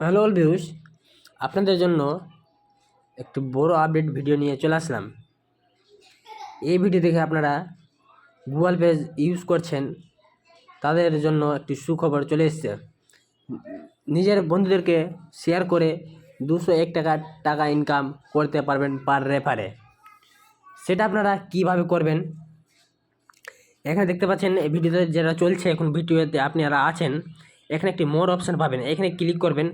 Hello all views আপনাদের জন্য একটি বড় আপডেট ভিডিও নিয়ে চলে আসলাম। এই ভিডিও দেখে আপনারা গুগল পে ইউজ করছেন, তাদের জন্য একটি সুখবর চলে এসেছে। নিজের বন্ধুদেরকে শেয়ার করে দুশো এক টাকা টাকা ইনকাম করতে পারবেন পার রেফারে সেটা আপনারা কীভাবে করবেন? এখানে দেখতে পাচ্ছেন এই ভিডিওতে যেটা চলছে, এখন ভিডিওতে আপনারা আছেন এখানে একটি মোর অপশান পাবেন। এখানে ক্লিক করবেন।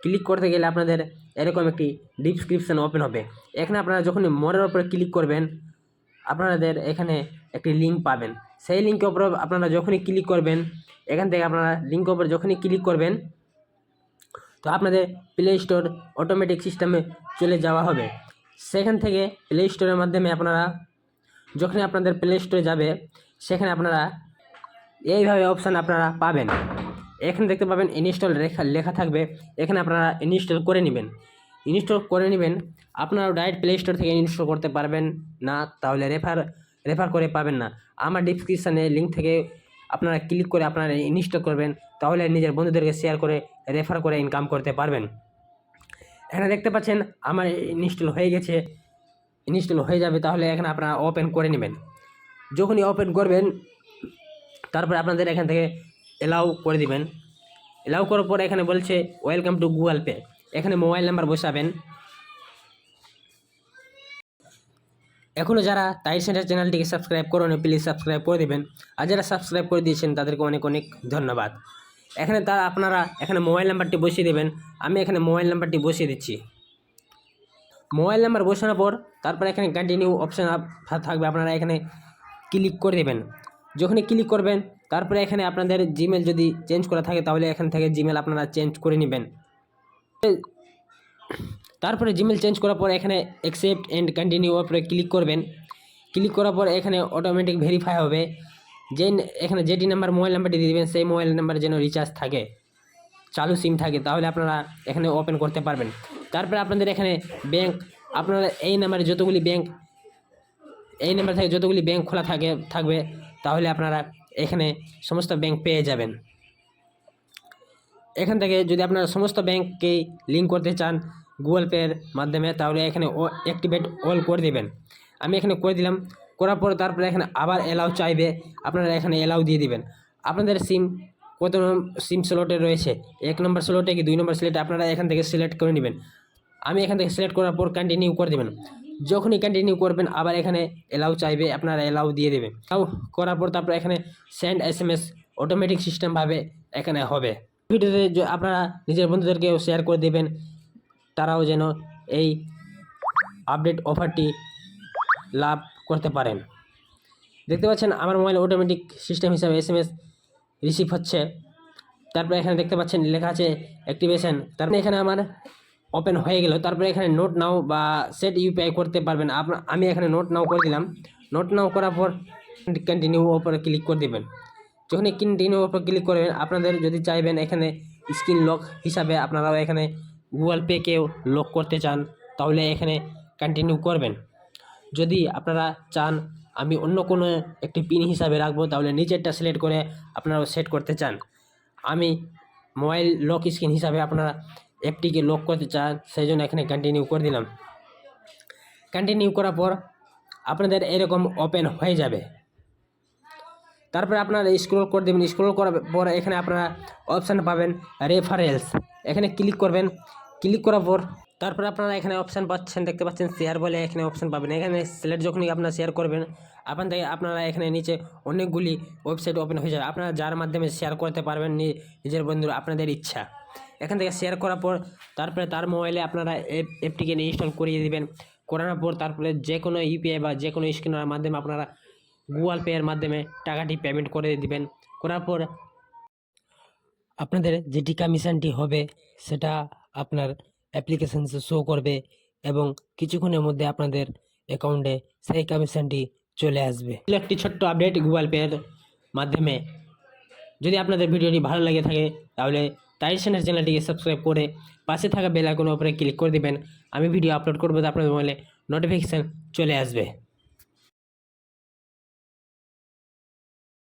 ক্লিক করতে গেলে আপনাদের এরকম একটি ডিসক্রিপশান ওপেন হবে। এখানে আপনারা যখন মোরের ওপরে ক্লিক করবেন, আপনাদের এখানে একটি লিঙ্ক পাবেন। সেই লিঙ্কের ওপরে আপনারা যখনই ক্লিক করবেন, এখান থেকে আপনারা লিঙ্কের ওপরে যখনই ক্লিক করবেন, তো আপনাদের প্লে স্টোর অটোমেটিক সিস্টেমে চলে যাওয়া হবে। সেখান থেকে প্লে স্টোরের মাধ্যমে আপনারা যখনই আপনাদের প্লে স্টোরে যাবে, সেখানে আপনারা এইভাবে অপশান আপনারা পাবেন। এখানে দেখতে পাবেন ইনস্টল লেখা লেখা থাকবে। এখানে আপনারা ইনস্টল করে নেবেন। ইনস্টল করে নেবেন, আপনারা ডাইরেক্ট প্লে স্টোর থেকে ইনস্টল করতে পারবেন না, তাহলে রেফার রেফার করে পাবেন না। আমার ডিসক্রিপশানে লিঙ্ক থেকে আপনারা ক্লিক করে আপনারা ইনস্টল করবেন, তাহলে নিজের বন্ধুদেরকে শেয়ার করে রেফার করে ইনকাম করতে পারবেন। এখানে দেখতে পাচ্ছেন, আমার ইনস্টল হয়ে গেছে। ইনস্টল হয়ে যাবে, তাহলে এখানে আপনারা ওপেন করে নেবেন। যখনই ওপেন করবেন, তারপরে আপনাদের এখান থেকে এলাও করে দিবেন। এলাও করার পর এখানে বলছে ওয়েলকাম টু গুগল পে এখানে মোবাইল নাম্বার বসাবেন। এখনও যারা তাই সেন্টার চ্যানেলটিকে সাবস্ক্রাইব করুন প্লিজ সাবস্ক্রাইব করে দেবেন। আর যারা সাবস্ক্রাইব করে দিয়েছেন, তাদেরকে অনেক অনেক ধন্যবাদ। এখানে তারা আপনারা এখানে মোবাইল নাম্বারটি বসিয়ে দেবেন। আমি এখানে মোবাইল নাম্বারটি বসিয়ে দিচ্ছি। মোবাইল নাম্বার বসানোর পর তারপরে এখানে কন্টিনিউ অপশান থাকবে। আপনারা এখানে ক্লিক করে দেবেন। যখনই ক্লিক করবেন তারপরে এখানে আপনাদের জিমেল যদি চেঞ্জ করা থাকে, তাহলে এখান থেকে জিমেল আপনারা চেঞ্জ করে নেবেন। তারপরে জিমেল চেঞ্জ করার পর এখানে অ্যাকসেপ্ট অ্যান্ড কন্টিনিউ উপরে ক্লিক করবেন। ক্লিক করার পর এখানে অটোমেটিক ভেরিফাই হবে। যে এখানে যেটি নাম্বার মোবাইল নাম্বারটি দিয়ে দেবেন, সেই মোবাইল নাম্বার যেন রিচার্জ থাকে। চালু সিম থাকে, তাহলে আপনারা এখানে ওপেন করতে পারবেন। তারপরে আপনাদের এখানে ব্যাংক আপনারা এই নাম্বারে যতগুলি ব্যাংক এই নাম্বার থেকে যতগুলি ব্যাংক খোলা থাকে, থাকবে, তাহলে আপনারা এখানে সমস্ত ব্যাংক পেয়ে যাবেন। এখান থেকে যদি আপনারা সমস্ত ব্যাংককেই লিঙ্ক করতে চান গুগল পের মাধ্যমে, তাহলে এখানে ও অ্যাক্টিভেট অল করে দেবেন। আমি এখানে করে দিলাম, করার পর তারপরে এখানে আবার এলাও চাইবে, আপনারা এখানে এলাও দিয়ে দিবেন। আপনাদের সিম কত সিম স্লটে রয়েছে? এক নম্বর স্লটে কি দুই নম্বর স্লটে আপনারা এখান থেকে সিলেক্ট করে নেবেন। আমি এখান থেকে সিলেক্ট করার পর কন্টিনিউ করে দেবেন। যখনই কন্টিনিউ করবেন, আবার এখানে এলাও চাইবে, আপনারা এলাও দিয়ে দেবেন। এলাও করার পর তারপর এখানে send S M S automatic সিস্টেমভাবে এখানে হবে। ভিডিওতে আপনারা নিজের বন্ধুদেরকেও শেয়ার করে দেবেন, তারাও যেন এই আপডেট অফারটি লাভ করতে পারেন। দেখতে পাচ্ছেন, আমার মোবাইল অটোমেটিক সিস্টেম হিসাবে এস এম এস রিসিভ হচ্ছে। তারপরে এখানে দেখতে পাচ্ছেন, লেখা আছে অ্যাক্টিভেশন তারপরে এখানে আমার ওপেন হয়ে গেল। তারপরে এখানে নোট নাও বা সেট ইউপিআই করতে পারবেন। আপনার আমি এখানে নোট নাও করে দিলাম। নোট নাও করার পর কন্টিনিউ ওপরে ক্লিক করে দেবেন। যখনই কন্টিনিউ ওপর ক্লিক করবেন, আপনাদের যদি চাইবেন এখানে স্ক্রিন লক হিসাবে আপনারাও এখানে গুগল পেকেও লক করতে চান, তাহলে এখানে কন্টিনিউ করবেন। যদি আপনারা চান, আমি অন্য কোনো একটি পিন হিসাবে রাখব, তাহলে নিচেরটা সিলেক্ট করে আপনারাও সেট করতে চান। আমি মোবাইল লক স্ক্রিন হিসাবে আপনারা অ্যাপটিকে লক করতে চান সেই জন্য এখানে কন্টিনিউ করে দিলাম। কন্টিনিউ করার পর আপনাদের এরকম ওপেন হয়ে যাবে। তারপরে আপনারা স্ক্রল করে দেবেন। স্ক্রল করার পর এখানে আপনারা অপশান পাবেন রেফারেলস এখানে ক্লিক করবেন। ক্লিক করার পর তারপরে আপনারা এখানে অপশান পাচ্ছেন, দেখতে পাচ্ছেন শেয়ার বলে এখানে অপশান পাবেন। এখানে সিলেক্ট যখনই আপনারা শেয়ার করবেন, আপনার থেকে আপনারা এখানে নিচে অনেকগুলি ওয়েবসাইট ওপেন হয়ে যাবে। আপনারা যার মাধ্যমে শেয়ার করতে পারবেন নিজের বন্ধুরা, আপনাদের ইচ্ছা। এখান থেকে শেয়ার করার পর তারপরে তার মোবাইলে আপনারা অ্যাপ অ্যাপটিকে ইনস্টল করিয়ে দিবেন। করানোর পর তারপরে যে কোনো ইউপিআই বা যে কোনো স্ক্যানারের মাধ্যমে আপনারা গুগল পে এর মাধ্যমে টাকাটি পেমেন্ট করে দিবেন। করার পর আপনাদের যেটি কমিশনটি হবে, সেটা আপনার অ্যাপ্লিকেশানসে শো করবে এবং কিছুক্ষণের মধ্যে আপনাদের অ্যাকাউন্টে সেই কমিশনটি চলে আসবে। একটি ছোট্ট আপডেট গুগল পের মাধ্যমে। যদি আপনাদের ভিডিওটি ভালো লেগে থাকে, তাহলে তাই সেন্টার চ্যানেলটিকে সাবস্ক্রাইব করে পাশে থাকা বেল আইকনের উপরে ক্লিক করে দেবেন। আমি ভিডিও আপলোড করব তো আপনাদের মোবাইলে নোটিফিকেশান চলে আসবে।